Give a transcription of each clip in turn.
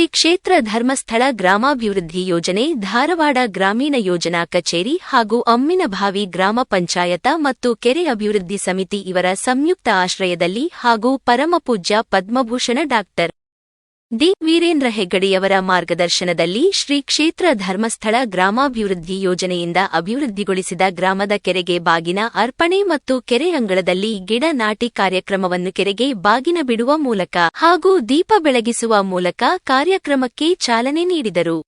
ಶ್ರೀ ಕ್ಷೇತ್ರ ಧರ್ಮಸ್ಥಳ ಗ್ರಾಮಾಭಿವೃದ್ಧಿ ಯೋಜನೆ, ಧಾರವಾಡ ಗ್ರಾಮೀಣ ಯೋಜನಾ ಕಚೇರಿ ಹಾಗೂ ಅಮ್ಮಿನಭಾವಿ ಗ್ರಾಮ ಪಂಚಾಯತ ಮತ್ತು ಕೆರೆ ಅಭಿವೃದ್ಧಿ ಸಮಿತಿ ಇವರ ಸಂಯುಕ್ತ ಆಶ್ರಯದಲ್ಲಿ ಹಾಗೂ ಪರಮಪೂಜ್ಯ ಪದ್ಮಭೂಷಣ ಡಾಕ್ಟರ್ ಡಿ ವೀರೇಂದ್ರ ಹೆಗ್ಗಡೆಯವರ ಮಾರ್ಗದರ್ಶನದಲ್ಲಿ ಶ್ರೀ ಕ್ಷೇತ್ರ ಧರ್ಮಸ್ಥಳ ಗ್ರಾಮಾಭಿವೃದ್ಧಿ ಯೋಜನೆಯಿಂದ ಅಭಿವೃದ್ಧಿಗೊಳಿಸಿದ ಗ್ರಾಮದ ಕೆರೆಗೆ ಬಾಗಿನ ಅರ್ಪಣೆ ಮತ್ತು ಕೆರೆ ಅಂಗಳದಲ್ಲಿ ಗಿಡ ನಾಟಿ ಕಾರ್ಯಕ್ರಮವನ್ನು ಕೆರೆಗೆ ಬಾಗಿನ ಬಿಡುವ ಮೂಲಕ ಹಾಗೂ ದೀಪ ಬೆಳಗಿಸುವ ಮೂಲಕ ಕಾರ್ಯಕ್ರಮಕ್ಕೆ ಚಾಲನೆ ನೀಡಿದರು.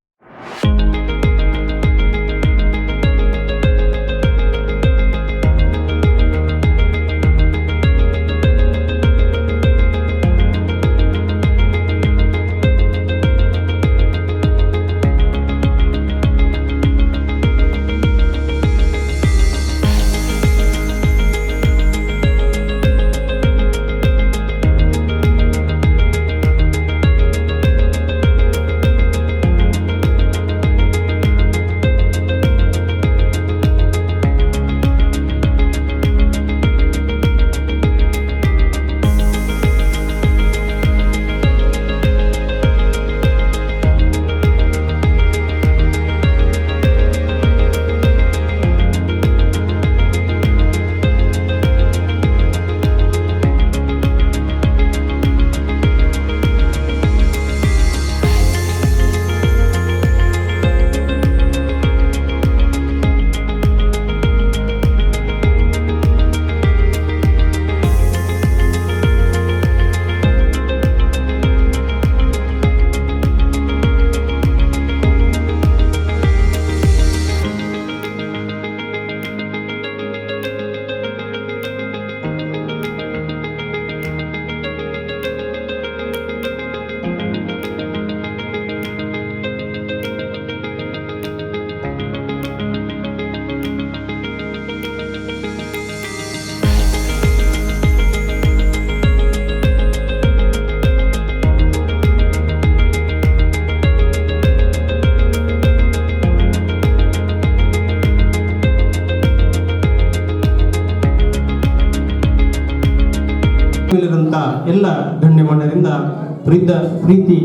ಗಣ್ಯಮಾನ್ಯರಿಂದ ಪ್ರೀತ ಪ್ರೀತಿ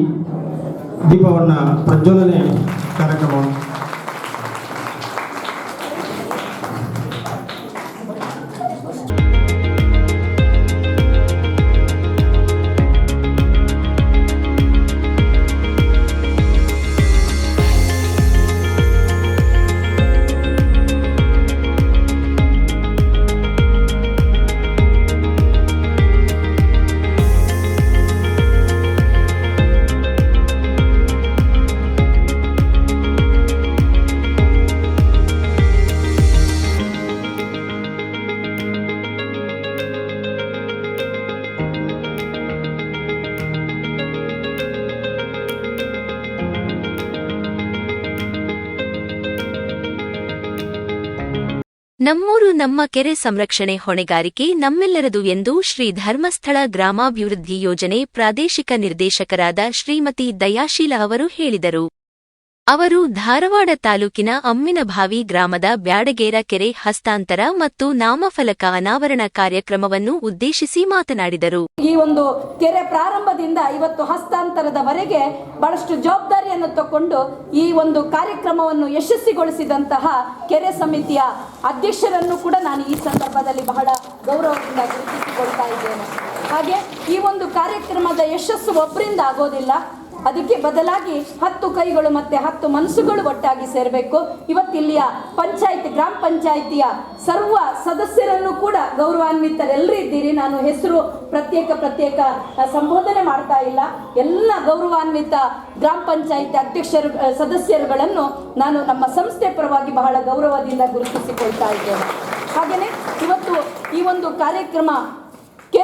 ದೀಪವನ್ನ ಪ್ರಜ್ವಲನೆ ಕಾರ್ಯಕ್ರಮ. ನಮ್ಮೂರು ನಮ್ಮ ಕೆರೆ ಸಂರಕ್ಷಣೆ ಹೊಣೆಗಾರಿಕೆ ನಮ್ಮೆಲ್ಲರದು ಎಂದು ಶ್ರೀ ಧರ್ಮಸ್ಥಳ ಗ್ರಾಮಾಭಿವೃದ್ಧಿ ಯೋಜನೆ ಪ್ರಾದೇಶಿಕ ನಿರ್ದೇಶಕರಾದ ಶ್ರೀಮತಿ ದಯಾಶೀಲ ಅವರು ಹೇಳಿದರು. ಅವರು ಧಾರವಾಡ ತಾಲೂಕಿನ ಅಮ್ಮಿನಭಾವಿ ಗ್ರಾಮದ ಬ್ಯಾಡಗೇರ ಕೆರೆ ಹಸ್ತಾಂತರ ಮತ್ತು ನಾಮಫಲಕ ಅನಾವರಣ ಕಾರ್ಯಕ್ರಮವನ್ನು ಉದ್ದೇಶಿಸಿ ಮಾತನಾಡಿದರು. ಈ ಒಂದು ಕೆರೆ ಪ್ರಾರಂಭದಿಂದ ಇವತ್ತು ಹಸ್ತಾಂತರದವರೆಗೆ ಬಹಳಷ್ಟು ಜವಾಬ್ದಾರಿಯನ್ನು ತಕೊಂಡು ಈ ಒಂದು ಕಾರ್ಯಕ್ರಮವನ್ನು ಯಶಸ್ವಿಗೊಳಿಸಿದಂತಹ ಕೆರೆ ಸಮಿತಿಯ ಅಧ್ಯಕ್ಷರನ್ನು ಕೂಡ ನಾನು ಈ ಸಂದರ್ಭದಲ್ಲಿ ಬಹಳ ಗೌರವದಿಂದ ಗುರುತಿಸಿಕೊಳ್ತಾ ಇದ್ದೇನೆ. ಹಾಗೆ ಈ ಒಂದು ಕಾರ್ಯಕ್ರಮದ ಯಶಸ್ಸು ಒಬ್ಬರಿಂದ ಆಗೋದಿಲ್ಲ. ಅದಕ್ಕೆ ಬದಲಾಗಿ ಹತ್ತು ಕೈಗಳು ಮತ್ತೆ ಹತ್ತು ಮನಸ್ಸುಗಳು ಒಟ್ಟಾಗಿ ಸೇರಬೇಕು. ಇವತ್ತಿಲ್ಲಿಯ ಪಂಚಾಯತ್, ಗ್ರಾಮ ಪಂಚಾಯಿತಿಯ ಸರ್ವ ಸದಸ್ಯರನ್ನು ಕೂಡ ಗೌರವಾನ್ವಿತರೆಲ್ಲರೂ ಇದ್ದೀರಿ. ನಾನು ಹೆಸರು ಪ್ರತ್ಯೇಕ ಪ್ರತ್ಯೇಕ ಸಂಬೋಧನೆ ಮಾಡ್ತಾ ಇಲ್ಲ. ಎಲ್ಲ ಗೌರವಾನ್ವಿತ ಗ್ರಾಮ ಪಂಚಾಯಿತಿ ಅಧ್ಯಕ್ಷರು ಸದಸ್ಯರುಗಳನ್ನು ನಾನು ನಮ್ಮ ಸಂಸ್ಥೆ ಪರವಾಗಿ ಬಹಳ ಗೌರವದಿಂದ ಗುರುತಿಸಿಕೊಳ್ತಾ ಇದ್ದೇನೆ. ಹಾಗೆಯೇ ಇವತ್ತು ಈ ಒಂದು ಕಾರ್ಯಕ್ರಮ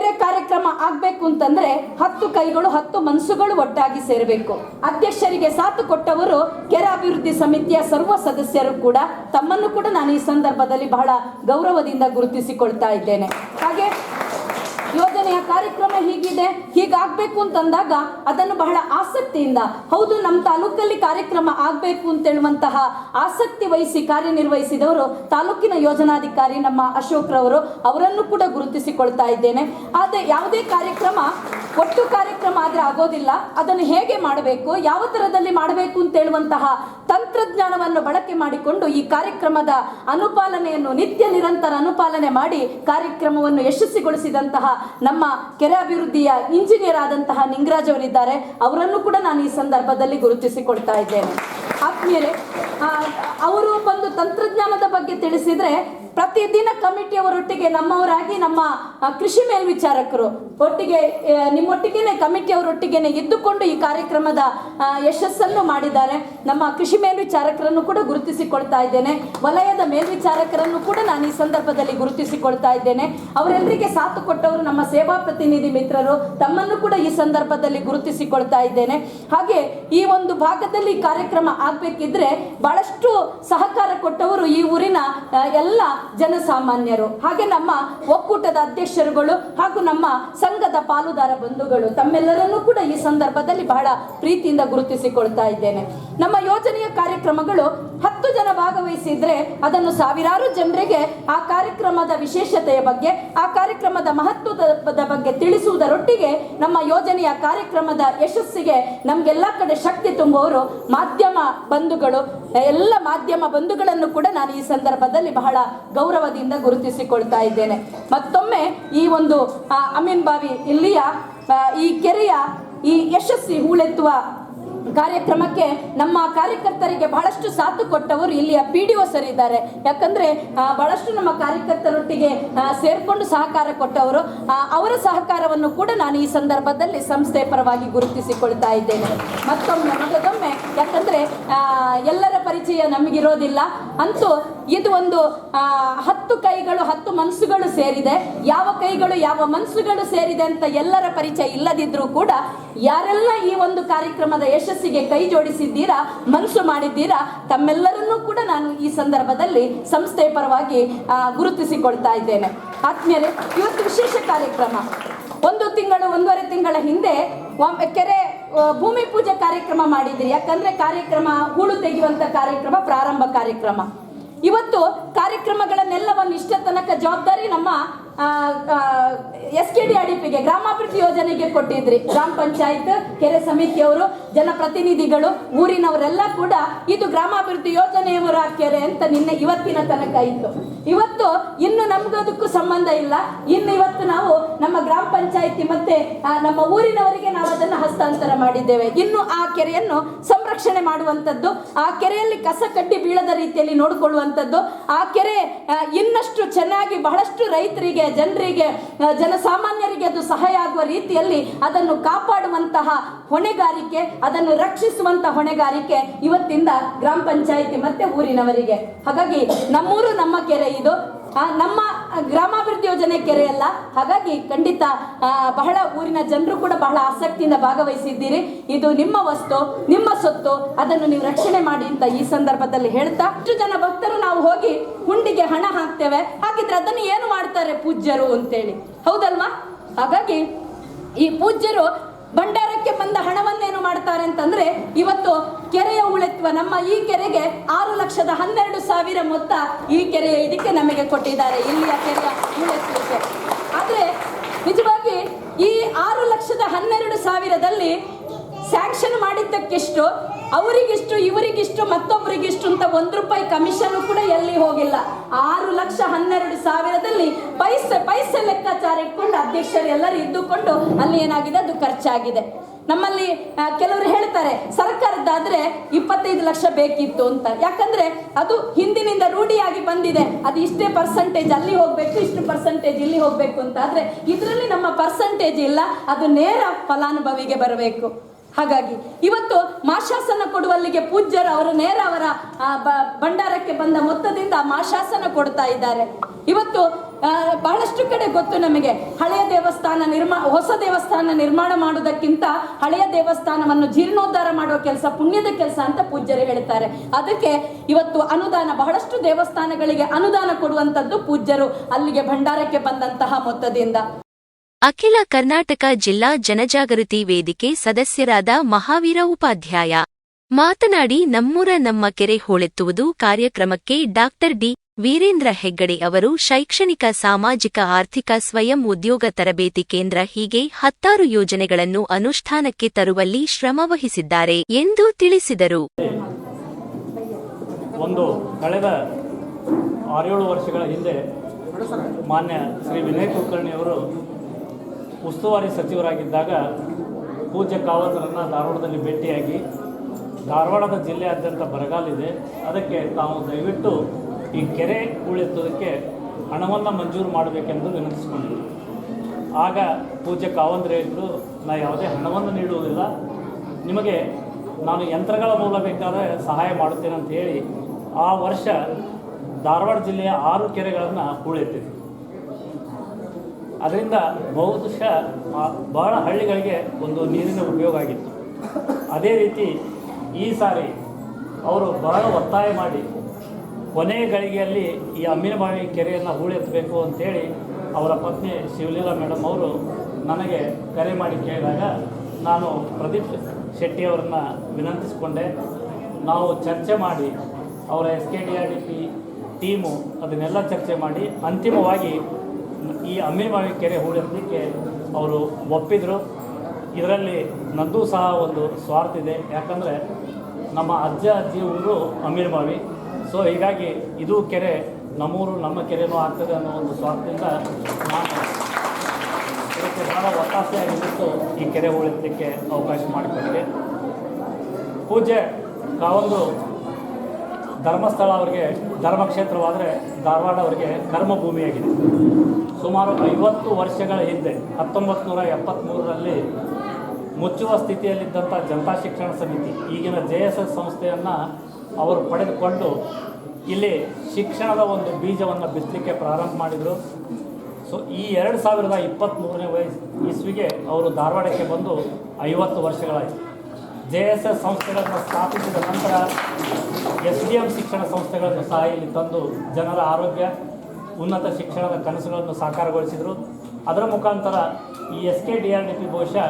ಕೆರೆ ಕಾರ್ಯಕ್ರಮ ಆಗ್ಬೇಕು ಅಂತಂದ್ರೆ ಹತ್ತು ಕೈಗಳು, ಹತ್ತು ಮನಸ್ಸುಗಳು ಒಟ್ಟಾಗಿ ಸೇರಬೇಕು. ಅಧ್ಯಕ್ಷರಿಗೆ ಸಾಥ್ ಕೊಟ್ಟವರು ಕೆರೆ ಅಭಿವೃದ್ಧಿ ಸಮಿತಿಯ ಸರ್ವ ಸದಸ್ಯರು ಕೂಡ. ತಮ್ಮನ್ನು ಕೂಡ ನಾನು ಈ ಸಂದರ್ಭದಲ್ಲಿ ಬಹಳ ಗೌರವದಿಂದ ಗುರುತಿಸಿಕೊಳ್ತಾ ಇದ್ದೇನೆ. ಹಾಗೆ ಯೋಜನೆಯ ಕಾರ್ಯಕ್ರಮ ಹೀಗಿದೆ. ಹೀಗಾಗಬೇಕು ಅಂತಂದಾಗ ಅದನ್ನು ಬಹಳ ಆಸಕ್ತಿಯಿಂದ, ಹೌದು ನಮ್ಮ ತಾಲೂಕಲ್ಲಿ ಕಾರ್ಯಕ್ರಮ ಆಗಬೇಕು ಅಂತೇಳುವಂತಹ ಆಸಕ್ತಿ ವಹಿಸಿ ಕಾರ್ಯನಿರ್ವಹಿಸಿದವರು ತಾಲೂಕಿನ ಯೋಜನಾಧಿಕಾರಿ ನಮ್ಮ ಅಶೋಕ್ ರವರು, ಅವರನ್ನು ಕೂಡ ಗುರುತಿಸಿಕೊಳ್ತಾ ಇದ್ದೇನೆ. ಆದರೆ ಯಾವುದೇ ಕಾರ್ಯಕ್ರಮ, ಒಟ್ಟು ಕಾರ್ಯಕ್ರಮ ಆದರೆ ಆಗೋದಿಲ್ಲ. ಅದನ್ನು ಹೇಗೆ ಮಾಡಬೇಕು, ಯಾವ ಥರದಲ್ಲಿ ಮಾಡಬೇಕು ಅಂತ ಹೇಳುವಂತಹ ತಂತ್ರಜ್ಞಾನವನ್ನು ಬಳಕೆ ಮಾಡಿಕೊಂಡು ಈ ಕಾರ್ಯಕ್ರಮದ ಅನುಪಾಲನೆಯನ್ನು, ನಿತ್ಯ ನಿರಂತರ ಅನುಪಾಲನೆ ಮಾಡಿ ಕಾರ್ಯಕ್ರಮವನ್ನು ಯಶಸ್ವಿಗೊಳಿಸಿದಂತಹ ಕೆರೆ ಅಭಿವೃದ್ಧಿಯ ಇಂಜಿನಿಯರ್ ಆದಂತಹ ನಿಂಗರಾಜ್ ಅವರಿದ್ದಾರೆ. ಅವರನ್ನು ಕೂಡ ನಾನು ಈ ಸಂದರ್ಭದಲ್ಲಿ ಗುರುತಿಸಿಕೊಳ್ತಾ ಇದ್ದೇನೆ. ಆದ್ಮೇಲೆ ಅವರು ಬಂದು ತಂತ್ರಜ್ಞಾನದ ಬಗ್ಗೆ ತಿಳಿಸಿದ್ರೆ ಪ್ರತಿದಿನ ಕಮಿಟಿಯವರೊಟ್ಟಿಗೆ ನಮ್ಮವರಾಗಿ ನಮ್ಮ ಕೃಷಿ ಮೇಲ್ವಿಚಾರಕರು ಒಟ್ಟಿಗೆ ನಿಮ್ಮೊಟ್ಟಿಗೆನೆ ಕಮಿಟಿಯವರೊಟ್ಟಿಗೆನೆ ಇದ್ದುಕೊಂಡು ಈ ಕಾರ್ಯಕ್ರಮದ ಯಶಸ್ಸನ್ನು ಮಾಡಿದ್ದಾರೆ. ನಮ್ಮ ಕೃಷಿ ಮೇಲ್ವಿಚಾರಕರನ್ನು ಕೂಡ ಗುರುತಿಸಿಕೊಳ್ತಾ ಇದ್ದೇನೆ. ವಲಯದ ಮೇಲ್ವಿಚಾರಕರನ್ನು ಕೂಡ ನಾನು ಈ ಸಂದರ್ಭದಲ್ಲಿ ಗುರುತಿಸಿಕೊಳ್ತಾ ಇದ್ದೇನೆ. ಅವರೆಲ್ಲರಿಗೆ ಸಾಥ್ ಕೊಟ್ಟವರು ನಮ್ಮ ಸೇವಾ ಪ್ರತಿನಿಧಿ ಮಿತ್ರರು, ತಮ್ಮನ್ನು ಕೂಡ ಈ ಸಂದರ್ಭದಲ್ಲಿ ಗುರುತಿಸಿಕೊಳ್ತಾ ಇದ್ದೇನೆ. ಹಾಗೆ ಈ ಒಂದು ಭಾಗದಲ್ಲಿ ಕಾರ್ಯಕ್ರಮ ಆಗಬೇಕಿದ್ರೆ ಬಹಳಷ್ಟು ಸಹಕಾರ ಕೊಟ್ಟವರು ಈ ಊರಿನ ಎಲ್ಲ ಜನಸಾಮಾನ್ಯರು, ಹಾಗೆ ನಮ್ಮ ಒಕ್ಕೂಟದ ಅಧ್ಯಕ್ಷರುಗಳು ಹಾಗೂ ನಮ್ಮ ಸಂಘದ ಪಾಲುದಾರ ಬಂಧುಗಳು ತಮ್ಮೆಲ್ಲರನ್ನೂ ಕೂಡ ಈ ಸಂದರ್ಭದಲ್ಲಿ ಬಹಳ ಪ್ರೀತಿಯಿಂದ ಗುರುತಿಸಿಕೊಳ್ತಾ ಇದ್ದೇನೆ. ನಮ್ಮ ಯೋಜನೆಯ ಕಾರ್ಯಕ್ರಮಗಳು ಹತ್ತು ಜನ ಭಾಗವಹಿಸಿದ್ರೆ ಅದನ್ನು ಸಾವಿರಾರು ಜನರಿಗೆ ಆ ಕಾರ್ಯಕ್ರಮದ ವಿಶೇಷತೆಯ ಬಗ್ಗೆ, ಆ ಕಾರ್ಯಕ್ರಮದ ಮಹತ್ವದ ಬಗ್ಗೆ ತಿಳಿಸುವುದರೊಟ್ಟಿಗೆ ನಮ್ಮ ಯೋಜನೆಯ ಕಾರ್ಯಕ್ರಮದ ಯಶಸ್ಸಿಗೆ ನಮ್ಗೆಲ್ಲ ಕಡೆ ಶಕ್ತಿ ತುಂಬುವವರು ಮಾಧ್ಯಮ ಬಂಧುಗಳು ಎಲ್ಲ ಮಾಧ್ಯಮ ಬಂಧುಗಳನ್ನು ಕೂಡ ನಾನು ಈ ಸಂದರ್ಭದಲ್ಲಿ ಬಹಳ ಗೌರವದಿಂದ ಗುರುತಿಸಿಕೊಳ್ತಾ ಇದ್ದೇನೆ. ಮತ್ತೊಮ್ಮೆ ಈ ಒಂದು ಅಮೀನ್ ಬಾವಿ ಇಲ್ಲಿಯ ಈ ಕೆರೆಯ ಈ ಯಶಸ್ವಿ ಹೂಳೆತ್ತುವ ಕಾರ್ಯಕ್ರಮಕ್ಕೆ ನಮ್ಮ ಕಾರ್ಯಕರ್ತರಿಗೆ ಬಹಳಷ್ಟು ಸಾಥ್ ಕೊಟ್ಟವರು ಇಲ್ಲಿಯ ಪಿ ಡಿ ಒ ಸರ್ ಇದ್ದಾರೆ. ಯಾಕಂದ್ರೆ ಬಹಳಷ್ಟು ನಮ್ಮ ಕಾರ್ಯಕರ್ತರೊಟ್ಟಿಗೆ ಸೇರ್ಕೊಂಡು ಸಹಕಾರ ಕೊಟ್ಟವರು. ಅವರ ಸಹಕಾರವನ್ನು ಕೂಡ ನಾನು ಈ ಸಂದರ್ಭದಲ್ಲಿ ಸಂಸ್ಥೆ ಪರವಾಗಿ ಗುರುತಿಸಿಕೊಳ್ತಾ ಇದ್ದೇನೆ. ಮತ್ತೊಮ್ಮೆ ಮಗದೊಮ್ಮೆ ಯಾಕಂದ್ರೆ ಎಲ್ಲರ ಪರಿಚಯ ನಮಗಿರೋದಿಲ್ಲ. ಅಂತೂ ಇದು ಒಂದು ಹತ್ತು ಕೈಗಳು, ಹತ್ತು ಮನಸ್ಸುಗಳು ಸೇರಿದೆ. ಯಾವ ಕೈಗಳು, ಯಾವ ಮನಸ್ಸುಗಳು ಸೇರಿದೆ ಅಂತ ಎಲ್ಲರ ಪರಿಚಯ ಇಲ್ಲದಿದ್ರೂ ಕೂಡ, ಯಾರೆಲ್ಲ ಈ ಒಂದು ಕಾರ್ಯಕ್ರಮದ ಯಶಸ್ಸಿಗೆ ಕೈ ಜೋಡಿಸಿದ್ದೀರಾ, ಮನಸ್ಸು ಮಾಡಿದ್ದೀರಾ, ತಮ್ಮೆಲ್ಲರನ್ನೂ ಕೂಡ ನಾನು ಈ ಸಂದರ್ಭದಲ್ಲಿ ಸಂಸ್ಥೆ ಪರವಾಗಿ ಗುರುತಿಸಿಕೊಳ್ತಾ ಇದ್ದೇನೆ. ಆದ್ಮೇಲೆ ಇವತ್ತು ವಿಶೇಷ ಕಾರ್ಯಕ್ರಮ. ಒಂದು ತಿಂಗಳು, ಒಂದೂವರೆ ತಿಂಗಳ ಹಿಂದೆ ಕೆರೆ ಭೂಮಿ ಪೂಜೆ ಕಾರ್ಯಕ್ರಮ ಮಾಡಿದ್ರಿ. ಯಾಕಂದ್ರೆ ಕಾರ್ಯಕ್ರಮ, ಹೂಳು ತೆಗೆಯುವಂತ ಕಾರ್ಯಕ್ರಮ, ಪ್ರಾರಂಭ ಕಾರ್ಯಕ್ರಮ. ಇವತ್ತು ಕಾರ್ಯಕ್ರಮಗಳನ್ನೆಲ್ಲವನ್ನು ಇಷ್ಟ ತನಕ ಜವಾಬ್ದಾರಿ ನಮ್ಮ ಎಸ್ ಕೆ ಡಿ ಅಡಿಪಿಗೆ ಗ್ರಾಮಾಭಿವೃದ್ಧಿ ಯೋಜನೆಗೆ ಕೊಟ್ಟಿದ್ರಿ. ಗ್ರಾಮ ಪಂಚಾಯತ್, ಕೆರೆ ಸಮಿತಿಯವರು, ಜನಪ್ರತಿನಿಧಿಗಳು, ಊರಿನವರೆಲ್ಲ ಕೂಡ ಇದು ಗ್ರಾಮಾಭಿವೃದ್ಧಿ ಯೋಜನೆಯವರ ಕೆರೆ ಅಂತ ನಿನ್ನೆ ಇವತ್ತಿನ ತನಕ ಇತ್ತು. ಇವತ್ತು ಇನ್ನು ನಮ್ಗದಕ್ಕೂ ಸಂಬಂಧ ಇಲ್ಲ. ಇನ್ನು ಇವತ್ತು ನಾವು ನಮ್ಮ ಗ್ರಾಮ ಪಂಚಾಯತಿ ಮತ್ತೆ ನಮ್ಮ ಊರಿನವರಿಗೆ ನಾವು ಅದನ್ನು ಹಸ್ತಾಂತರ ಮಾಡಿದ್ದೇವೆ. ಇನ್ನು ಆ ಕೆರೆಯನ್ನು ಸಂರಕ್ಷಣೆ ಮಾಡುವಂಥದ್ದು, ಆ ಕೆರೆಯಲ್ಲಿ ಕಸ ಕಡ್ಡಿ ಬೀಳದ ರೀತಿಯಲ್ಲಿ ನೋಡಿಕೊಳ್ಳುವಂಥದ್ದು, ಆ ಕೆರೆ ಇನ್ನಷ್ಟು ಚೆನ್ನಾಗಿ ಬಹಳಷ್ಟು ರೈತರಿಗೆ, ಜನರಿಗೆ ಜನಸಾಮಾನ್ಯರಿಗೆ ಅದು ಸಹಾಯ ಆಗುವ ರೀತಿಯಲ್ಲಿ ಅದನ್ನು ಕಾಪಾಡುವಂತಹ ಹೊಣೆಗಾರಿಕೆ, ಅದನ್ನು ರಕ್ಷಿಸುವಂತಹ ಹೊಣೆಗಾರಿಕೆ ಇವತ್ತಿಂದ ಗ್ರಾಮ ಪಂಚಾಯಿತಿ ಮತ್ತೆ ಊರಿನವರಿಗೆ. ಹಾಗಾಗಿ ನಮ್ಮೂರು ನಮ್ಮ ಕೆರೆ ಇದು. ನಮ್ಮ ಗ್ರಾಮಾಭಿವೃದ್ಧಿ ಯೋಜನೆ ಕೆರೆ ಅಲ್ಲ ಹಾಗಾಗಿ ಖಂಡಿತ ಬಹಳ ಊರಿನ ಜನರು ಕೂಡ ಬಹಳ ಆಸಕ್ತಿಯಿಂದ ಭಾಗವಹಿಸಿದ್ದೀರಿ. ಇದು ನಿಮ್ಮ ವಸ್ತು, ನಿಮ್ಮ ಸೊತ್ತು. ಅದನ್ನು ನೀವು ರಕ್ಷಣೆ ಮಾಡಿ ಅಂತ ಈ ಸಂದರ್ಭದಲ್ಲಿ ಹೇಳ್ತಾ ಇಷ್ಟು ಜನ ಭಕ್ತರು ನಾವು ಹೋಗಿ ಹುಂಡಿಗೆ ಹಣ ಹಾಕ್ತೇವೆ. ಹಾಗಿದ್ರೆ ಅದನ್ನು ಏನು ಮಾಡ್ತಾರೆ ಪೂಜ್ಯರು ಅಂತೇಳಿ. ಹೌದಲ್ವಾ? ಹಾಗಾಗಿ ಈ ಪೂಜ್ಯರು ಭಂಡಾರಕ್ಕೆ ಬಂದ ಹಣವನ್ನೇನು ಮಾಡ್ತಾರೆ ಅಂತಂದ್ರೆ, ಇವತ್ತು ಕೆರೆಯ ಉಳಿತ್ವ, ನಮ್ಮ ಈ ಕೆರೆಗೆ ಆರು ಲಕ್ಷದ ಹನ್ನೆರಡು ಸಾವಿರ ಮೊತ್ತ ಈ ಕೆರೆಯ ಇದಕ್ಕೆ ನಮಗೆ ಕೊಟ್ಟಿದ್ದಾರೆ, ಇಲ್ಲಿಯ ಕೆರೆಯ ಉಳಿತ್ವಕ್ಕೆ. ಆದ್ರೆ, ನಿಜವಾಗಿ ಈ ಆರು ಲಕ್ಷದ ಹನ್ನೆರಡು ಸಾವಿರದಲ್ಲಿ ಸ್ಯಾಂಕ್ಷನ್ ಮಾಡಿದ್ದಕ್ಕಿಷ್ಟು ಅವರಿಗಿಷ್ಟು, ಇವರಿಗಿಷ್ಟು, ಮತ್ತೊಬ್ಬರಿಗಿಷ್ಟು ಅಂತ ಒಂದ್ ರೂಪಾಯಿ ಕಮಿಷನ್ ಕೂಡ ಎಲ್ಲಿ ಹೋಗಿಲ್ಲ. ಆರು ಲಕ್ಷ ಹನ್ನೆರಡು ಸಾವಿರದಲ್ಲಿ ಪೈಸೆ ಪೈಸೆ ಲೆಕ್ಕಾಚಾರ ಇಟ್ಕೊಂಡು ಅಧ್ಯಕ್ಷರು ಎಲ್ಲರೂ ಇದ್ದುಕೊಂಡು ಅಲ್ಲಿ ಏನಾಗಿದೆ? ಅದು ಖರ್ಚಾಗಿದೆ. ನಮ್ಮಲ್ಲಿ ಕೆಲವರು ಹೇಳ್ತಾರೆ, ಸರ್ಕಾರದ್ದಾದ್ರೆ ಇಪ್ಪತ್ತೈದು ಲಕ್ಷ ಬೇಕಿತ್ತು ಅಂತ. ಯಾಕಂದ್ರೆ ಅದು ಹಿಂದಿನಿಂದ ರೂಢಿಯಾಗಿ ಬಂದಿದೆ. ಅದು ಇಷ್ಟೇ ಪರ್ಸೆಂಟೇಜ್ ಅಲ್ಲಿ ಹೋಗ್ಬೇಕು, ಇಷ್ಟು ಪರ್ಸೆಂಟೇಜ್ ಇಲ್ಲಿ ಹೋಗ್ಬೇಕು ಅಂತ. ಆದ್ರೆ ಇದರಲ್ಲಿ ನಮ್ಮ ಪರ್ಸೆಂಟೇಜ್ ಇಲ್ಲ, ಅದು ನೇರ ಫಲಾನುಭವಿಗೆ ಬರಬೇಕು. ಹಾಗಾಗಿ ಇವತ್ತು ಮಾಶಾಸನ ಕೊಡುವಲ್ಲಿಗೆ ಪೂಜ್ಯರು ಅವರು ನೇರ ಅವರ ಭಂಡಾರಕ್ಕೆ ಬಂದ ಮೊತ್ತದಿಂದ ಮಾಶಾಸನ ಕೊಡ್ತಾ ಇದ್ದಾರೆ. ಇವತ್ತು ಬಹಳಷ್ಟು ಕಡೆ ಗೊತ್ತು ನಮಗೆ. ಹಳೆಯ ದೇವಸ್ಥಾನ ನಿರ್ಮಾ, ಹೊಸ ದೇವಸ್ಥಾನ ನಿರ್ಮಾಣ ಮಾಡುವುದಕ್ಕಿಂತ ಹಳೆಯ ದೇವಸ್ಥಾನವನ್ನು ಜೀರ್ಣೋದ್ಧಾರ ಮಾಡುವ ಕೆಲಸ ಪುಣ್ಯದ ಕೆಲಸ ಅಂತ ಪೂಜ್ಯರು ಹೇಳ್ತಾರೆ. ಅದಕ್ಕೆ ಇವತ್ತು ಅನುದಾನ, ಬಹಳಷ್ಟು ದೇವಸ್ಥಾನಗಳಿಗೆ ಅನುದಾನ ಕೊಡುವಂಥದ್ದು ಪೂಜ್ಯರು ಅಲ್ಲಿಗೆ ಭಂಡಾರಕ್ಕೆ ಬಂದಂತಹ ಮೊತ್ತದಿಂದ. ಅಖಿಲ ಕರ್ನಾಟಕ ಜಿಲ್ಲಾ ಜನಜಾಗೃತಿ ವೇದಿಕೆ ಸದಸ್ಯರಾದ ಮಹಾವೀರ ಉಪಾಧ್ಯಾಯ. ಮಾತನಾಡಿ ನಮ್ಮೂರ ನಮ್ಮ ಕೆರೆ ಹೋಳೆತ್ತುವುದು ಕಾರ್ಯಕ್ರಮಕ್ಕೆ ಡಾಕ್ಟರ್ ಡಿ. ವೀರೇಂದ್ರ ಹೆಗ್ಗಡೆ ಅವರು ಶೈಕ್ಷಣಿಕ, ಸಾಮಾಜಿಕ, ಆರ್ಥಿಕ, ಸ್ವಯಂ ಉದ್ಯೋಗ, ತರಬೇತಿ ಕೇಂದ್ರ ಹೀಗೆ ಹತ್ತಾರು ಯೋಜನೆಗಳನ್ನು ಅನುಷ್ಠಾನಕ್ಕೆ ತರುವಲ್ಲಿ ಶ್ರಮವಹಿಸಿದ್ದಾರೆ ಎಂದು ತಿಳಿಸಿದರು. ಒಂದು ಕಳೆದ ಆರೇಳು ವರ್ಷಗಳ ಹಿಂದೆ ಮಾನ್ಯ ಶ್ರೀ ವಿನಯ್ ಕುಲಕರ್ಣಿ ಅವರು ಉಸ್ತುವಾರಿ ಸಚಿವರಾಗಿದ್ದಾಗ ಪೂಜ್ಯ ಕಾವತರನ್ನು ಧಾರವಾಡದಲ್ಲಿ ಭೇಟಿಯಾಗಿ ಧಾರವಾಡದ ಜಿಲ್ಲೆಯಾದ್ಯಂತ ಬರಗಾಲಿದೆ ಅದಕ್ಕೆ ತಾವು ದಯವಿಟ್ಟು ಈ ಕೆರೆ ಹೂಳೆತ್ತೋದಕ್ಕೆ ಹಣವನ್ನು ಮಂಜೂರು ಮಾಡಬೇಕೆಂದು ವಿನಂತಿಸಿಕೊಂಡಿದ್ದರು ಆಗ ಪೂಜ್ಯ ಕಾವಂದ್ರೆ ಹೇಳಿದ್ರು, ನಾ ಯಾವುದೇ ಹಣವನ್ನು ನೀಡುವುದಿಲ್ಲ. ನಿಮಗೆ ನಾನು ಯಂತ್ರಗಳ ಮೂಲ ಬೇಕಾದರೆ ಸಹಾಯ ಮಾಡುತ್ತೇನೆ ಅಂತ ಹೇಳಿ ಆ ವರ್ಷ ಧಾರವಾಡ ಜಿಲ್ಲೆಯ ಆರು ಕೆರೆಗಳನ್ನು ಹೂಳೆತ್ತಿದೆ ಅದರಿಂದ ಬಹುಶಃ ಬಹಳ ಹಳ್ಳಿಗಳಿಗೆ ಒಂದು ನೀರಿನ ಉಪಯೋಗ ಆಗಿತ್ತು. ಅದೇ ರೀತಿ ಈ ಸಾರಿ ಅವರು ಬಹಳ ಒತ್ತಾಯ ಮಾಡಿ ಕೊನೆಯ ಗಳಿಗೆಯಲ್ಲಿ ಈ ಅಮ್ಮಿನಬಾವಿ ಕೆರೆಯನ್ನು ಹೂಳೆತ್ತಬೇಕು ಅಂತೇಳಿ ಅವರ ಪತ್ನಿ ಶಿವಲೀಲಾ ಮೇಡಮ್ ಅವರು ನನಗೆ ಕರೆ ಮಾಡಿ ಕೇಳಿದಾಗ ನಾನು ಪ್ರದೀಪ್ ಶೆಟ್ಟಿ ಅವರನ್ನು ವಿನಂತಿಸಿಕೊಂಡೆ. ನಾವು ಚರ್ಚೆ ಮಾಡಿ ಅವರ S K D R D P team ಅದನ್ನೆಲ್ಲ ಚರ್ಚೆ ಮಾಡಿ ಅಂತಿಮವಾಗಿ ಈ ಅಮ್ಮಿನಬಾವಿ ಕೆರೆ ಹೂಳೆತ್ತಲಿಕ್ಕೆ ಅವರು ಒಪ್ಪಿದರು. ಇದರಲ್ಲಿ ನಂದು ಸಹ ಒಂದು ಸ್ವಾರ್ಥ ಇದೆ. ಯಾಕಂದರೆ ನಮ್ಮ ಅಜ್ಜ ಅಜ್ಜಿ ಊರು ಅಮೀರ್ಬಾವಿ ಸೊ ಹೀಗಾಗಿ ಇದು ಕೆರೆ ನಮ್ಮೂರು, ನಮ್ಮ ಕೆರೆನೂ ಆಗ್ತದೆ ಅನ್ನೋ ಒಂದು ಸ್ವಾರ್ಥದಿಂದ ನಾನು ಇದಕ್ಕೆ ಭಾಳ ಒತ್ತಾಸೆಯಾಗಿದ್ದು ಈ ಕೆರೆ ಉಳಿಸಲಿಕ್ಕೆ ಅವಕಾಶ ಮಾಡಿಕೊಟ್ಟಿದೆ ಪೂಜೆ ನಾವೊಂದು ಧರ್ಮಸ್ಥಳ ಅವರಿಗೆ, ಧರ್ಮಕ್ಷೇತ್ರವಾದರೆ ಧಾರವಾಡ ಅವರಿಗೆ ಕರ್ಮಭೂಮಿಯಾಗಿದೆ ಸುಮಾರು ಐವತ್ತು ವರ್ಷಗಳ ಹಿಂದೆ ಹತ್ತೊಂಬತ್ತು ನೂರ ಎಪ್ಪತ್ತ್ಮೂರರಲ್ಲಿ ಮುಚ್ಚುವ ಸ್ಥಿತಿಯಲ್ಲಿದ್ದಂಥ ಜನತಾ ಶಿಕ್ಷಣ ಸಮಿತಿ, ಈಗಿನ ಜೆ ಎಸ್ ಎಸ್ ಸಂಸ್ಥೆಯನ್ನು ಅವರು ಪಡೆದುಕೊಂಡು ಇಲ್ಲಿ ಶಿಕ್ಷಣದ ಒಂದು ಬೀಜವನ್ನು ಬಿತ್ತಲಿಕ್ಕೆ ಪ್ರಾರಂಭ ಮಾಡಿದರು. ಸೊ ಈ ಎರಡು ಸಾವಿರದ ಇಪ್ಪತ್ತ್ಮೂರನೇ ವಯಸ್ಸು ಇಸ್ವಿಗೆ ಅವರು ಧಾರವಾಡಕ್ಕೆ ಬಂದು ಐವತ್ತು ವರ್ಷಗಳಾಯಿತು. ಜೆ ಎಸ್ ಎಸ್ ಸಂಸ್ಥೆಗಳನ್ನು ಸ್ಥಾಪಿಸಿದ ನಂತರ ಎಸ್ ಡಿ ಎಂ ಶಿಕ್ಷಣ ಸಂಸ್ಥೆಗಳನ್ನು ಸಹ ಇಲ್ಲಿ ತಂದು ಜನರ ಆರೋಗ್ಯ ಉನ್ನತ ಶಿಕ್ಷಣದ ಕನಸುಗಳನ್ನು ಸಾಕಾರಗೊಳಿಸಿದರು. ಅದರ ಮುಖಾಂತರ ಈ S K D R D P ಬಹುಶಃ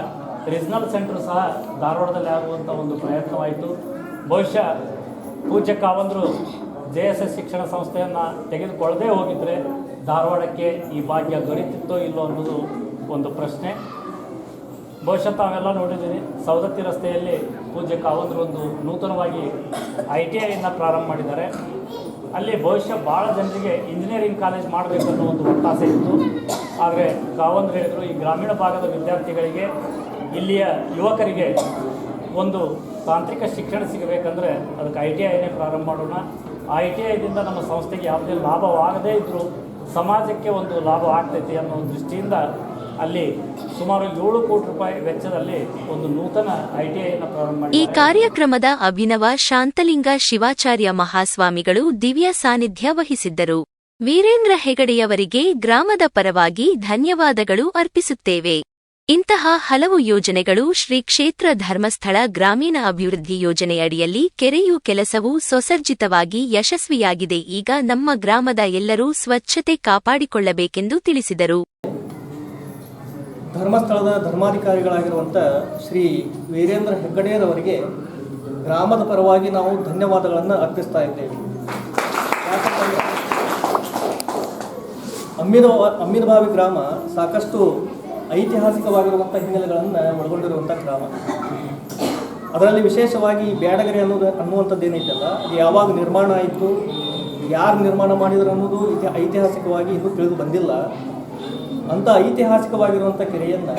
ರೀಜ್ನಲ್ ಸೆಂಟರ್ ಸಹ ಧಾರವಾಡದಲ್ಲಿ ಆಗುವಂಥ ಒಂದು ಪ್ರಯತ್ನವಾಯಿತು. ಬಹುಶಃ ಪೂಜ್ಯ ಕಾವಂದರು ಜೆ ಎಸ್ ಎಸ್ ಶಿಕ್ಷಣ ಸಂಸ್ಥೆಯನ್ನು ತೆಗೆದುಕೊಳ್ಳದೇ ಹೋಗಿದ್ದರೆ ಧಾರವಾಡಕ್ಕೆ ಈ ಭಾಗ್ಯ ದೊರೆತಿತ್ತೋ ಇಲ್ಲೋ ಅನ್ನೋದು ಒಂದು ಪ್ರಶ್ನೆ. ಬಹುಶಃ ತಾವೆಲ್ಲ ನೋಡಿದ್ದೀರಿ ಸವದತ್ತಿ ರಸ್ತೆಯಲ್ಲಿ ಪೂಜ್ಯ ಕಾವಂದರು ಒಂದು ನೂತನವಾಗಿ ಐ ಟಿ ಐನ ಪ್ರಾರಂಭ ಮಾಡಿದ್ದಾರೆ. ಅಲ್ಲಿ ಬಹುಶಃ ಭಾಳ ಜನರಿಗೆ ಇಂಜಿನಿಯರಿಂಗ್ ಕಾಲೇಜ್ ಮಾಡಬೇಕನ್ನೋ ಒಂದು ಒತ್ತಾಸೆ ಇತ್ತು. ಆದರೆ ಕಾವಂದ್ರು ಹೇಳಿದರು, ಈ ಗ್ರಾಮೀಣ ಭಾಗದ ವಿದ್ಯಾರ್ಥಿಗಳಿಗೆ, ಇಲ್ಲಿಯ ಯುವಕರಿಗೆ ಒಂದು ತಾಂತ್ರಿಕ ಶಿಕ್ಷಣ ಸಿಗಬೇಕಂದ್ರೆ ಅದಕ್ಕೆ ಐ ಟಿ ಐನೇ ಪ್ರಾರಂಭ ಮಾಡೋಣ. ಐ ಟಿ ಐದಿಂದ ನಮ್ಮ ಸಂಸ್ಥೆಗೆ ಯಾವುದೇ ಲಾಭವಾಗದೇ ಇದ್ದರೂ ಸಮಾಜಕ್ಕೆ ಒಂದು ಲಾಭ ಆಗ್ತೈತಿ ಅನ್ನೋ ದೃಷ್ಟಿಯಿಂದ ಅಲ್ಲಿ ಸುಮಾರು ಏಳು ಕೋಟಿ ರೂಪಾಯಿ ವೆಚ್ಚದಲ್ಲಿ ಒಂದು ನೂತನ ಐಟಿಐನ ಪ್ರಾರಂಭ ಈ ಕಾರ್ಯಕ್ರಮದ ಅಭಿನವ ಶಾಂತಲಿಂಗ ಶಿವಾಚಾರ್ಯ ಮಹಾಸ್ವಾಮಿಗಳು ದಿವ್ಯ ಸಾನ್ನಿಧ್ಯ ವಹಿಸಿದ್ದರು. ವೀರೇಂದ್ರ ಹೆಗಡೆಯವರಿಗೆ ಗ್ರಾಮದ ಪರವಾಗಿ ಧನ್ಯವಾದಗಳು ಅರ್ಪಿಸುತ್ತೇವೆ. ಇಂತಹ ಹಲವು ಯೋಜನೆಗಳು ಶ್ರೀ ಕ್ಷೇತ್ರ ಧರ್ಮಸ್ಥಳ ಗ್ರಾಮೀಣ ಅಭಿವೃದ್ಧಿ ಯೋಜನೆಯಡಿಯಲ್ಲಿ ಕೆರೆಯು ಕೆಲಸವು ಸುಸರ್ಜಿತವಾಗಿ ಯಶಸ್ವಿಯಾಗಿದೆ. ಈಗ ನಮ್ಮ ಗ್ರಾಮದ ಎಲ್ಲರೂ ಸ್ವಚ್ಛತೆ ಕಾಪಾಡಿಕೊಳ್ಳಬೇಕೆಂದು ತಿಳಿಸಿದರು. ಧರ್ಮಸ್ಥಳದ ಧರ್ಮಾಧಿಕಾರಿಗಳಾಗಿರುವಂಥ ಶ್ರೀ ವೀರೇಂದ್ರ ಹೆಗ್ಗಡೆಯರವರಿಗೆ ಗ್ರಾಮದ ಪರವಾಗಿ ನಾವು ಧನ್ಯವಾದಗಳನ್ನು ಅರ್ಪಿಸ್ತಾ ಇದ್ದೇವೆ. ಅಮ್ಮಿನ ಅಮ್ಮಿನಬಾವಿ ಗ್ರಾಮ ಸಾಕಷ್ಟು ಐತಿಹಾಸಿಕವಾಗಿರುವಂಥ ಹಿನ್ನೆಲೆಗಳನ್ನು ಒಳಗೊಂಡಿರುವಂಥ ಗ್ರಾಮ. ಅದರಲ್ಲಿ ವಿಶೇಷವಾಗಿ ಬ್ಯಾಡಗೆರೆ ಅನ್ನೋದು ಅನ್ನುವಂಥದ್ದು ಏನೈತಲ್ಲ, ಅದು ಯಾವಾಗ ನಿರ್ಮಾಣ ಆಯಿತು, ಯಾರು ನಿರ್ಮಾಣ ಮಾಡಿದ್ರು ಅನ್ನೋದು ಐತಿಹಾಸಿಕವಾಗಿ ಇನ್ನೂ ತಿಳಿದು ಬಂದಿಲ್ಲ. ಅಂಥ ಐತಿಹಾಸಿಕವಾಗಿರುವಂಥ ಕೆರೆಯನ್ನು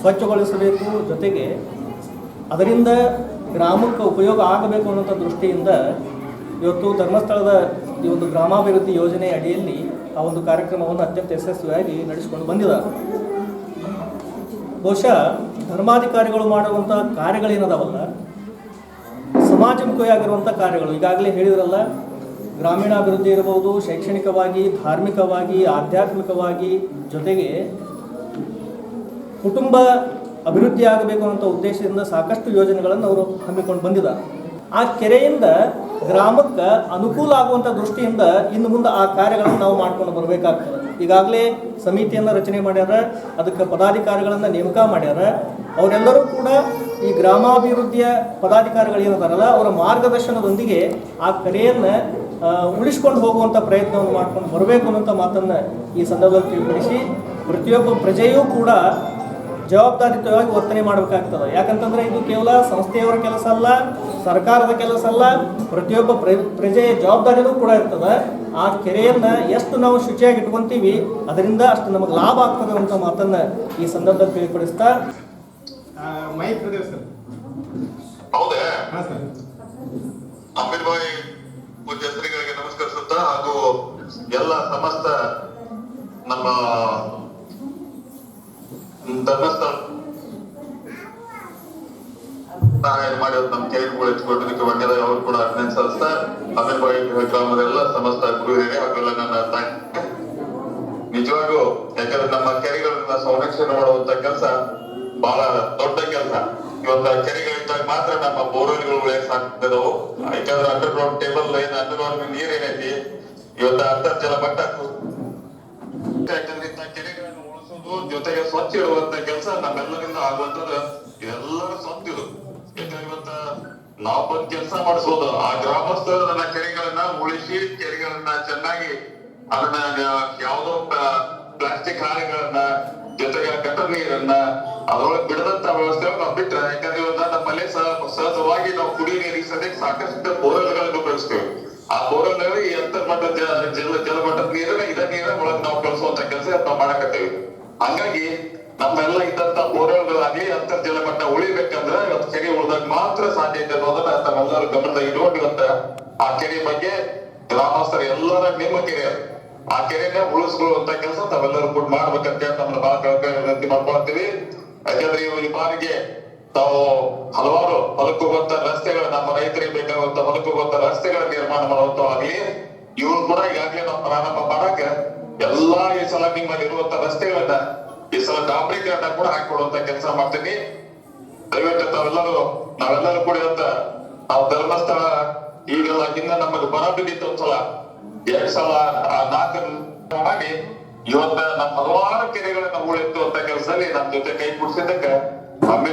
ಸ್ವಚ್ಛಗೊಳಿಸಬೇಕು ಜೊತೆಗೆ ಅದರಿಂದ ಗ್ರಾಮಕ್ಕೆ ಉಪಯೋಗ ಆಗಬೇಕು ಅನ್ನೋಂಥ ದೃಷ್ಟಿಯಿಂದ ಇವತ್ತು ಧರ್ಮಸ್ಥಳದ ಈ ಒಂದು ಗ್ರಾಮಾಭಿವೃದ್ಧಿ ಯೋಜನೆ ಅಡಿಯಲ್ಲಿ ಆ ಒಂದು ಕಾರ್ಯಕ್ರಮವನ್ನು ಅತ್ಯಂತ ಯಶಸ್ವಿಯಾಗಿ ನಡೆಸಿಕೊಂಡು ಬಂದಿದ್ದಾರೆ ಬಹುಶಃ ಧರ್ಮಾಧಿಕಾರಿಗಳು ಮಾಡುವಂಥ ಕಾರ್ಯಗಳೇನದಾವಲ್ಲ? ಸಮಾಜಮುಖಿಯಾಗಿರುವಂಥ ಕಾರ್ಯಗಳು. ಈಗಾಗಲೇ ಹೇಳಿದ್ರಲ್ಲ ಗ್ರಾಮೀಣಾಭಿವೃದ್ಧಿ ಇರಬಹುದು, ಶೈಕ್ಷಣಿಕವಾಗಿ, ಧಾರ್ಮಿಕವಾಗಿ, ಆಧ್ಯಾತ್ಮಿಕವಾಗಿ ಜೊತೆಗೆ ಕುಟುಂಬ ಅಭಿವೃದ್ಧಿ ಆಗಬೇಕು ಅಂತ ಉದ್ದೇಶದಿಂದ ಸಾಕಷ್ಟು ಯೋಜನೆಗಳನ್ನು ಅವರು ಹಮ್ಮಿಕೊಂಡು ಬಂದಿದ್ದಾರೆ. ಆ ಕೆರೆಯಿಂದ ಗ್ರಾಮಕ್ಕೆ ಅನುಕೂಲ ಆಗುವಂಥ ದೃಷ್ಟಿಯಿಂದ ಇನ್ನು ಮುಂದೆ ಆ ಕಾರ್ಯಗಳನ್ನು ನಾವು ಮಾಡ್ಕೊಂಡು ಬರಬೇಕಾಗ್ತದೆ. ಈಗಾಗಲೇ ಸಮಿತಿಯನ್ನು ರಚನೆ ಮಾಡ್ಯಾರ, ಅದಕ್ಕೆ ಪದಾಧಿಕಾರಿಗಳನ್ನು ನೇಮಕ ಮಾಡ್ಯಾರ. ಅವರೆಲ್ಲರೂ ಕೂಡ ಈ ಗ್ರಾಮಾಭಿವೃದ್ಧಿಯ ಪದಾಧಿಕಾರಿಗಳು ಏನಿದಾರಲ್ಲ, ಅವರ ಮಾರ್ಗದರ್ಶನದೊಂದಿಗೆ ಆ ಕೆರೆಯನ್ನು ಉಳಿಸ್ಕೊಂಡು ಹೋಗುವಂಥ ಪ್ರಯತ್ನವನ್ನು ಮಾಡ್ಕೊಂಡು ಬರಬೇಕು ಅನ್ನೋಂಥ ಮಾತನ್ನು ಈ ಸಂದರ್ಭದಲ್ಲಿ ತಿಳಿಪಡಿಸಿ ಪ್ರತಿಯೊಬ್ಬ ಪ್ರಜೆಯೂ ಕೂಡ ಜವಾಬ್ದಾರಿಯುತವಾಗಿ ವರ್ತನೆ ಮಾಡಬೇಕಾಗ್ತದೆ. ಯಾಕಂತಂದ್ರೆ ಇದು ಕೇವಲ ಸಂಸ್ಥೆಯವರ ಕೆಲಸ ಅಲ್ಲ ಸರ್ಕಾರದ ಕೆಲಸ ಅಲ್ಲ ಪ್ರತಿಯೊಬ್ಬ ಪ್ರ- ಪ್ರಜೆಯ ಜವಾಬ್ದಾರಿನೂ ಕೂಡ ಇರ್ತದೆ. ಆ ಕೆರೆಯನ್ನು ಎಷ್ಟು ನಾವು ಶುಚಿಯಾಗಿ ಇಟ್ಕೊತೀವಿ ಅದರಿಂದ ಅಷ್ಟು ನಮಗೆ ಲಾಭ ಆಗ್ತದೆ ಅಂತ ಮಾತನ್ನ ಈ ಸಂದರ್ಭದಲ್ಲಿ ತಿಳಿಪಡಿಸ್ತಾ. Mic sir. ಹೌದೇ? ಹಾಂ ಸರ್. ಪೂಜ್ಯ ನಮಸ್ಕರಿಸುತ್ತಾ ಹಾಗೂ ಎಲ್ಲ ಸಮಸ್ತ ನಮ್ಮ ಧರ್ಮಸ್ಥಳ ಸಹಾಯ ಮಾಡಿ ಅವ್ರು ನಮ್ಮ ಕೈಗಳು ಎತ್ಕೊಂಡಿದ್ದಕ್ಕೆ ಒಳ್ಳೆಯದಾಗಿ ಅವರು ಕೂಡ ಅಭಿನಂದ ಸಲ್ಲಿಸ್ತಾ ಅಮೀರ್ ಭಾಯ್ ಗ್ರಾಮದ ಎಲ್ಲ ಸಮಸ್ತ ಗುರು ಹಾಗೆಲ್ಲ ನನ್ನ ತಾಯಿ ನಿಜವಾಗೂ ಯಾಕಂದ್ರೆ ನಮ್ಮ ಕೆರೆಗಳನ್ನ ಸಂರಕ್ಷಣೆ ಮಾಡುವಂತ ಕೆಲಸ ಬಹಳ ದೊಡ್ಡ ಕೆಲಸ. ಇವತ್ತ ಕೆರೆಗಳಿದ್ದಾಗ ಮಾತ್ರ ನಮ್ಮ ಬೋರ್ವೆಲ್ಗಳು ಉಳಿಸಾಕ್ತಿದ್ದವು ಯಾಕಂದ್ರೆ underground table line underground ನೀರ್ ಏನೈತಿ? ಇವತ್ತ ಅಂತರ್ಜಲ ಮಟ್ಟ ಯಾಕಂದ್ರೆ ಕೆರೆಗಳನ್ನು ಉಳಿಸೋದು, ಜೊತೆಗೆ ಸ್ವಚ್ಛ ಇಡುವಂತ ಕೆಲಸ ನಮ್ಮೆಲ್ಲರಿಂದ ಆಗುವಂತದ್ದು ಇದೆಲ್ಲರ ಸ್ವಂತ ಇದು. ಯಾಕಂದ್ರೆ ಇವತ್ತ ನಾವು ಬಂದ್ ಕೆಲಸ ಮಾಡಿಸೋದು, ಆ ಗ್ರಾಮಸ್ಥರು ನನ್ನ ಕೆರೆಗಳನ್ನ ಉಳಿಸಿ, ಕೆರೆಗಳನ್ನ ಚೆನ್ನಾಗಿ ಅದನ್ನ ಯಾವ್ದೋ ಪ್ಲಾಸ್ಟಿಕ್ ಹಾಳೆಗಳನ್ನ ಜೊತೆಗೆ ಕಟ್ಟ ನೀರನ್ನ ಅದ್ರೊಳಗೆ ಬಿಡದಂತ ವ್ಯವಸ್ಥೆ ನಾವು ಬಿಟ್ರೆ, ಯಾಕಂದ್ರೆ ಇವತ್ತ ಸಹ- ಸಹಜವಾಗಿ ನಾವು ಕುಡಿ ನೀರಿಗೆ ಸದ್ಯಕ್ಕೆ ಸಾಕಷ್ಟು ಬೋರ್ವೆಲ್ಗಳನ್ನು ಉಪಯೋಗಿಸ್ತೇವೆ ಆ ಬೋರ್ವೆಲ್ ಈ ಅಂತರ್ಮಟ್ಟ ಜಲ ಜಲ ಜಲಮಟ್ಟದ ನೀರನ್ನ ಇದ ನೀರ ಒಳಗೆ ನಾವು ಕಳಿಸುವಂತ ಕೆಲಸ ನಾವು ಮಾಡಕತ್ತೇವೆ ಹಂಗಾಗಿ ನಮ್ಮೆಲ್ಲ ಇದ್ದಂತ ಬೋರ್ವೆಲ್ಗಳಾಗ್ಲಿ ಅಂತರ್ಜಲ ಮಟ್ಟ ಉಳಿಬೇಕಂದ್ರೆ ಇವತ್ತು ಕೆರೆ ಉಳಿದಾಗ ಮಾತ್ರ ಸಾಧ್ಯ ಇದೆ ಅನ್ನೋದನ್ನ ತಮ್ಮೆಲ್ಲರೂ ಗಮನದಾಗ ಇಟ್ಕೊಂಡು ಆ ಕೆರೆ ಬಗ್ಗೆ ಗ್ರಾಮಸ್ಥರು ಎಲ್ಲರ ನಿಮ್ಮ ಕೆರೆ. ಆ ಕೆರೆನ ಉಳಿಸ್ಕೊಳ್ಳುವಂತ ಕೆಲಸ ತಾವೆಲ್ಲರೂ ಕೂಡ ಮಾಡ್ಬೇಕಂತ ನಮ್ಮನ್ನ ಬಹಳ ಕಳಕಳಿ ಮಾಡ್ಕೊಳ್ತೀವಿ. ಯಾಕಂದ್ರೆ ಈ ಬಾರಿಗೆ ತಾವು ಹಲವಾರು ಹೊಲಕ್ಕೆ ಹೋಗುವಂತ ರಸ್ತೆಗಳು, ನಮ್ಮ ರೈತರಿಗೆ ಬೇಕಾಗುವಂತ ಹೊಲಕ್ಕೆ ಹೋಗುವಂತ ರಸ್ತೆಗಳ ನಿರ್ಮಾಣ ಮಾಡುವಂತವಾಗ್ಲಿ ಇವ್ರು ಕೂಡ ಈಗಾಗಲೇ ನಾವು ಪ್ರಾರಂಭ ಮಾಡಾಕ ಎಲ್ಲಾ ಈ ಸಲ ನಿಮ್ಮಲ್ಲಿ ಇರುವಂತ ರಸ್ತೆಗಳನ್ನ, ಈ ಸಲ ಡಾಂಬರೀಕರಣ ಕೂಡ ಹಾಕೊಳ್ಳುವಂತ ಕೆಲಸ ಮಾಡ್ತೀನಿ. ದಯವಿಟ್ಟು ತಾವೆಲ್ಲರೂ, ನಾವೆಲ್ಲರೂ ಕೂಡ ಇವತ್ತ ನಾವು ಧರ್ಮಸ್ಥಳ, ಈಗೆಲ್ಲ ಹಿಂದೆ ನಮಗೆ ಬರ ಬಿದ್ದಿತ್ತು ಒಂದ್ಸಲ ಎರಡ್ ಸಲ ಆ ನಾಲ್ಕು ಮಾಡಿ ಇವತ್ತ ನಮ್ಮ ಹಲವಾರು ಕೆರೆಗಳನ್ನ ಅಂತ ಕೆಲಸದಲ್ಲಿ ನಮ್ಮ ಜೊತೆ ಕೈ ಕುಡಿಸಿದ್ದಕ್ಕೆ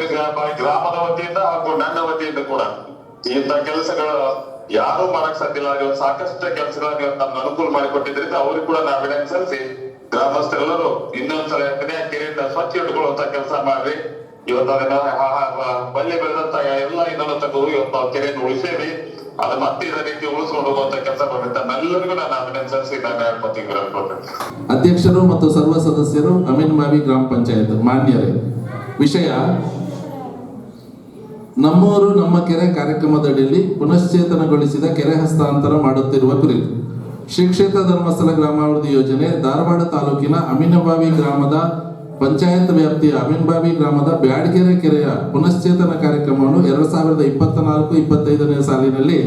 ಗ್ರಾಮ ಗ್ರಾಮದ ವತಿಯಿಂದ ಹಾಗೂ ನನ್ನ ವತಿಯಿಂದ ಕೂಡ. ಇಂತ ಕೆಲಸಗಳು ಯಾರು ಮಾಡಕ್ ಸಾಧ್ಯ ಇಲ್ಲ ಇವತ್ತು ಸಾಕಷ್ಟು ಕೆಲಸಗಳನ್ನ ನಮ್ಗೆ ಅನುಕೂಲ ಮಾಡಿಕೊಟ್ಟಿದ್ರಿಂದ ಅವ್ರಿಗೆ ಕೂಡ ನಾವು ಅಭಿನಂದನೆ ಸಲ್ಲಿಸಿ ಗ್ರಾಮಸ್ಥರೆಲ್ಲರೂ ಇನ್ನೊಂದ್ಸಲ ಎರಡನೇ ಕೆರೆಯಿಂದ ಸ್ವಚ್ಛ ಇಟ್ಕೊಳ್ಳುವಂತ ಕೆಲಸ ಮಾಡ್ರಿ. ಇವತ್ತು ಅದನ್ನ ಬಲ್ಲೆ ಬೆಳೆದಂತ ಎಲ್ಲ ಇದನ್ನ ತಗೋ ಇವತ್ತು ಕೆರೆಯನ್ನು ಉಳಿಸೇವಿ. ಅದು ಮತ್ತೆ ಇದೇ ರೀತಿ ಉಳಿಸ್ಕೊಂಡು ಹೋಗುವಂತ ಕೆಲಸ ಬರುತ್ತೆ ನಲ್ಲರಿಗೂ ನಾನು ಅಭಿನಂದನೆ ಸಲ್ಲಿಸಿ ನಾನು ಹೇಳ್ಕೊತೀನಿ ಅಧ್ಯಕ್ಷರು ಮತ್ತು ಸರ್ವ ಸದಸ್ಯರು, ಅಮೀನ್ ಮಾವಿ ಗ್ರಾಮ ಪಂಚಾಯತ್ ಮಾನ್ಯರೇ. ವಿಷಯ, ನಮ್ಮೂರು, ನಮ್ಮ ಕೆರೆ ಕಾರ್ಯಕ್ರಮದಡಿಯಲ್ಲಿ ಪುನಶ್ಚೇತನಗೊಳಿಸಿದ ಕೆರೆ ಹಸ್ತಾಂತರ ಮಾಡುತ್ತಿರುವ ಕುರಿತು ಶ್ರೀ ಕ್ಷೇತ್ರ ಧರ್ಮಸ್ಥಳ ಗ್ರಾಮಾಭಿವೃದ್ಧಿ ಯೋಜನೆ ಧಾರವಾಡ ತಾಲೂಕಿನ ಅಮೀನಬಾವಿ ಗ್ರಾಮದ ಪಂಚಾಯತ್ ವ್ಯಾಪ್ತಿಯ ಅಮೀನ್ಬಾಬಿ ಗ್ರಾಮದ ಬ್ಯಾಡಗೆರೆ ಕೆರೆಯ ಪುನಶ್ಚೇತನ ಕಾರ್ಯಕ್ರಮವನ್ನು ಎರಡ್ ಸಾವಿರದ ಇಪ್ಪತ್ತ ನಾಲ್ಕು ಇಪ್ಪತ್ತೈದನೇ ಸಾಲಿನಲ್ಲಿ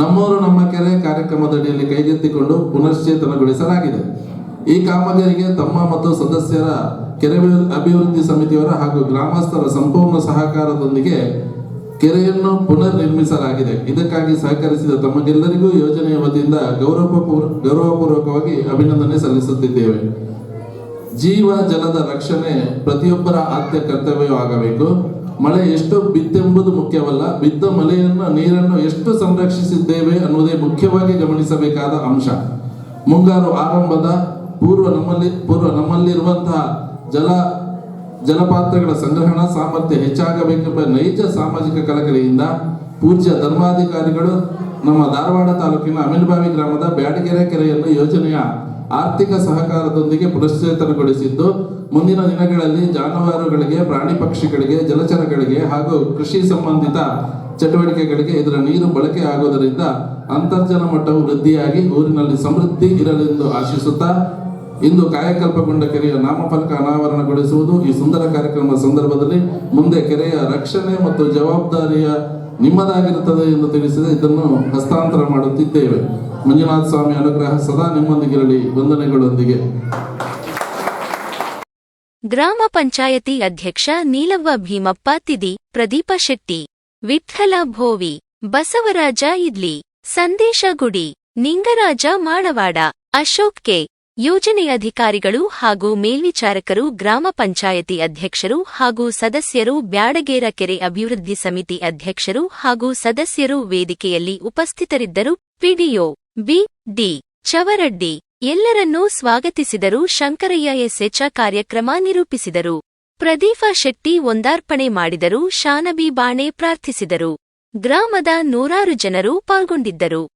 ನಮ್ಮೂರು ನಮ್ಮ ಕೆರೆ ಕಾರ್ಯಕ್ರಮದಡಿಯಲ್ಲಿ ಕೈಗೆತ್ತಿಕೊಂಡು ಪುನಶ್ಚೇತನಗೊಳಿಸಲಾಗಿದೆ. ಈ ಕಾಮಗಾರಿಗೆ ತಮ್ಮ ಮತ್ತು ಸದಸ್ಯರ ಕೆರೆ ಅಭಿವೃದ್ಧಿ ಸಮಿತಿಯವರ ಹಾಗೂ ಗ್ರಾಮಸ್ಥರ ಸಂಪೂರ್ಣ ಸಹಕಾರದೊಂದಿಗೆ ಕೆರೆಯನ್ನು ಪುನರ್ ನಿರ್ಮಿಸಲಾಗಿದೆ ಇದಕ್ಕಾಗಿ ಸಹಕರಿಸಿದ ತಮಗೆಲ್ಲರಿಗೂ ಯೋಜನೆಯ ವತಿಯಿಂದ ಗೌರವ ಗೌರವಪೂರ್ವಕವಾಗಿ ಅಭಿನಂದನೆ ಸಲ್ಲಿಸುತ್ತಿದ್ದೇವೆ. ಜೀವ ಜಲದ ರಕ್ಷಣೆ ಪ್ರತಿಯೊಬ್ಬರ ಆದ್ಯ ಕರ್ತವ್ಯವಾಗಬೇಕು ಮಳೆ ಎಷ್ಟು ಬಿತ್ತೆಂಬುದು ಮುಖ್ಯವಲ್ಲ, ಬಿದ್ದ ಮಳೆಯನ್ನು, ನೀರನ್ನು ಎಷ್ಟು ಸಂರಕ್ಷಿಸಿದ್ದೇವೆ ಅನ್ನುವುದೇ ಮುಖ್ಯವಾಗಿ ಗಮನಿಸಬೇಕಾದ ಅಂಶ. ಮುಂಗಾರು ಆರಂಭದ ಪೂರ್ವ ನಮ್ಮಲ್ಲಿ, ಪೂರ್ವ ನಮ್ಮಲ್ಲಿರುವಂತಹ ಜಲ, ಜಲಪಾತ್ರಗಳ ಸಂಗ್ರಹಣಾ ಸಾಮರ್ಥ್ಯ ಹೆಚ್ಚಾಗಬೇಕೆಂಬ ನೈಜ ಸಾಮಾಜಿಕ ಕಳಕಳಿಯಿಂದ ಪೂಜ್ಯ ಧರ್ಮಾಧಿಕಾರಿಗಳು ನಮ್ಮ ಧಾರವಾಡ ತಾಲೂಕಿನ ಅಮೀನ್ಬಾವಿ ಗ್ರಾಮದ ಬ್ಯಾಡಗೆರೆ ಕೆರೆಯನ್ನು ಯೋಜನೆಯ ಆರ್ಥಿಕ ಸಹಕಾರದೊಂದಿಗೆ ಪುನಶ್ಚೇತನಗೊಳಿಸಿದ್ದು, ಮುಂದಿನ ದಿನಗಳಲ್ಲಿ ಜಾನುವಾರುಗಳಿಗೆ, ಪ್ರಾಣಿ ಪಕ್ಷಿಗಳಿಗೆ, ಜಲಚರಗಳಿಗೆ ಹಾಗೂ ಕೃಷಿ ಸಂಬಂಧಿತ ಚಟುವಟಿಕೆಗಳಿಗೆ ಇದರ ನೀರು ಬಳಕೆ ಆಗುವುದರಿಂದ ಅಂತರ್ಜಲ ಮಟ್ಟವು ವೃದ್ಧಿಯಾಗಿ ಊರಿನಲ್ಲಿ ಸಮೃದ್ಧಿ ಇರಲೆಂದು ಆಶಿಸುತ್ತಾ, ಇಂದು ಕಾಯಕಲ್ಪಗೊಂಡ ಕೆರೆಯ ನಾಮಫಲಕ ಅನಾವರಣಗೊಳಿಸುವುದು ಈ ಸುಂದರ ಕಾರ್ಯಕ್ರಮದ ಸಂದರ್ಭದಲ್ಲಿ ಮುಂದೆ ಕೆರೆಯ ರಕ್ಷಣೆ ಮತ್ತು ಜವಾಬ್ದಾರಿಯ ನಿಮ್ಮದಾಗಿರುತ್ತದೆ ಎಂದು ತಿಳಿಸಿದೆ ಇದನ್ನು ಹಸ್ತಾಂತರ ಮಾಡುತ್ತಿದ್ದೇವೆ. ಮಂಜುನಾಥ ಸ್ವಾಮಿ ಅನುಗ್ರಹ ಸದಾ ನಿಮ್ಮೊಂದಿಗಿರಲಿ. ವಂದನೆಗಳೊಂದಿಗೆ. ಗ್ರಾಮ ಪಂಚಾಯತಿ ಅಧ್ಯಕ್ಷ ನೀಲವ್ವ ಭೀಮಪ್ಪ, ತಿದಿ ಪ್ರದೀಪ ಶೆಟ್ಟಿ ವಿಠಲ ಭೋವಿ, ಬಸವರಾಜ ಇದ್ಲಿ, ಸಂದೇಶ ಗುಡಿ, ನಿಂಗರಾಜ ಮಾಳವಾಡ, ಅಶೋಕ್ ಕೆ, ಯೋಜನೆ ಅಧಿಕಾರಿಗಳು ಹಾಗೂ ಮೇಲ್ವಿಚಾರಕರು, ಗ್ರಾಮ ಪಂಚಾಯತಿ ಅಧ್ಯಕ್ಷರು ಹಾಗೂ ಸದಸ್ಯರು, ಬ್ಯಾಡಗೇರ ಕೆರೆ ಅಭಿವೃದ್ಧಿ ಸಮಿತಿ ಅಧ್ಯಕ್ಷರು ಹಾಗೂ ಸದಸ್ಯರು ವೇದಿಕೆಯಲ್ಲಿ ಉಪಸ್ಥಿತರಿದ್ದರು. ಪಿಡಿಒ ಬಿ, ಡಿ, ಚವರಡ್ಡಿ ಎಲ್ಲರನ್ನೂ ಸ್ವಾಗತಿಸಿದರು ಶಂಕರಯ್ಯ ಎಸ್ಎಚ ಕಾರ್ಯಕ್ರಮ ನಿರೂಪಿಸಿದರು. ಪ್ರದೀಪ ಶೆಟ್ಟಿ ಒಂದಾರ್ಪಣೆ ಮಾಡಿದರು, ಶಾನಬಿ ಬಾಣೆ ಪ್ರಾರ್ಥಿಸಿದರು. ಗ್ರಾಮದ ನೂರಾರು ಜನರು ಪಾಲ್ಗೊಂಡಿದ್ದರು.